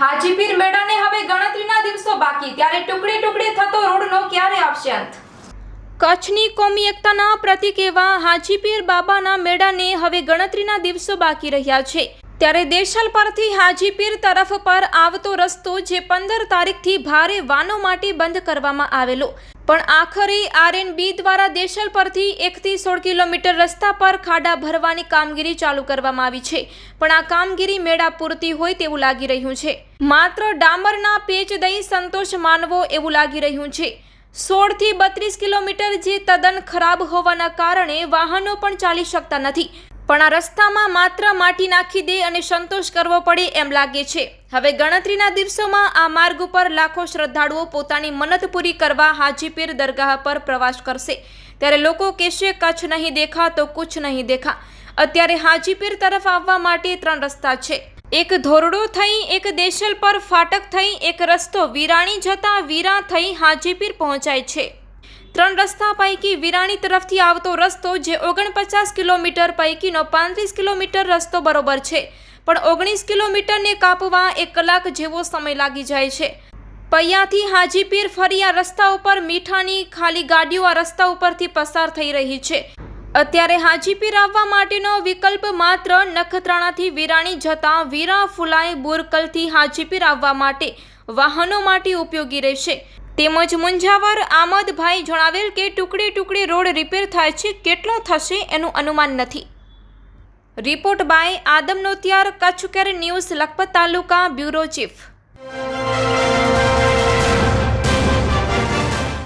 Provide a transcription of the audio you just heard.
હાજીપીર મેળાને હવે ગણતરીના દિવસો બાકી, ત્યારે ટુકડે ટુકડે થતો રોડનો ક્યારે આવશે અંત કચ્છની કોમી એકતાના પ્રતિક એવા હાજીપીર બાબાના મેળાને હવે ગણતરીના દિવસો બાકી રહ્યા છે. ત્યારે દેશાલ પરથી હાજીપીર તરફ પર આવતો રસ્તો જે પંદર તારીખથી ભારે વાનો માટે બંધ કરવામાં આવેલો. પણ આખરે આરએનબી દ્વારા દેશલ પરથી એકથી સોળ કિલોમીટર રસ્તા પર ખાડા ભરવાની કામગીરી ચાલુ કરવામાં આવી છે. પણ આ કામગીરી મેળા પૂરતી હોય તેવું લાગી રહ્યું છે. માત્ર ડામરના પેચ દઈ સંતોષ માનવો એવું લાગી રહ્યું છે. સોળથી બત્રીસ કિલોમીટર જે તદ્દન ખરાબ હોવાના કારણે વાહનો પણ ચાલી શકતા નથી. પણ આ રસ્તામાં માત્ર માટી નાખી દે અને સંતોષ કરવો પડે એમ લાગે છે. હવે ગણતરીના દિવસોમાં આ માર્ગ ઉપર લાખો શ્રદ્ધાળુઓ પોતાની મન્નત પૂરી કરવા હાજીપીર દરગાહ પર પ્રવાસ કરશે. ત્યારે લોકો કહેશે, કચ્છ નહીં દેખા તો કુછ નહીં દેખા. અત્યારે હાજીપીર તરફ આવવા માટે ત્રણ રસ્તા છે. એક ધોરડો થઈ, એક દેશલ પર ફાટક થઈ, એક રસ્તો વિરાણી જતા વીરા થઈ હાજીપીર પહોંચાય છે. ત્રણ રસ્તા પૈકી વિરાણી તરફથી આવતો રસ્તો જે ઓગણપચાસ કિલોમીટર પૈકીનો પાંત્રીસ કિલોમીટર રસ્તો બરોબર છે. પણ ઓગણીસ કિલોમીટરને કાપવા એક કલાક જેવો સમય લાગી જાય છે. પૈયાથી હાજીપીર ફરી આ રસ્તા ઉપર મીઠાની ખાલી ગાડીઓ આ રસ્તા ઉપરથી પસાર થઈ રહી છે. અત્યારે હાજીપીર આવવા માટેનો વિકલ્પ માત્ર નખત્રાણાથી વિરાણી જતા વીરા ફુલાઈ બોરકલથી હાજીપીર આવવા માટે વાહનો માટે ઉપયોગી રહેશે. તેમજ મુંજાવર આમદભાઈ જણાવેલ કે ટુકડે ટુકડે રોડ રિપેર થાય છે, કેટલો થશે એનું અનુમાન નથી. Report by Adam Notiyar Kutch care news, Lakhpat taluka bureau chief.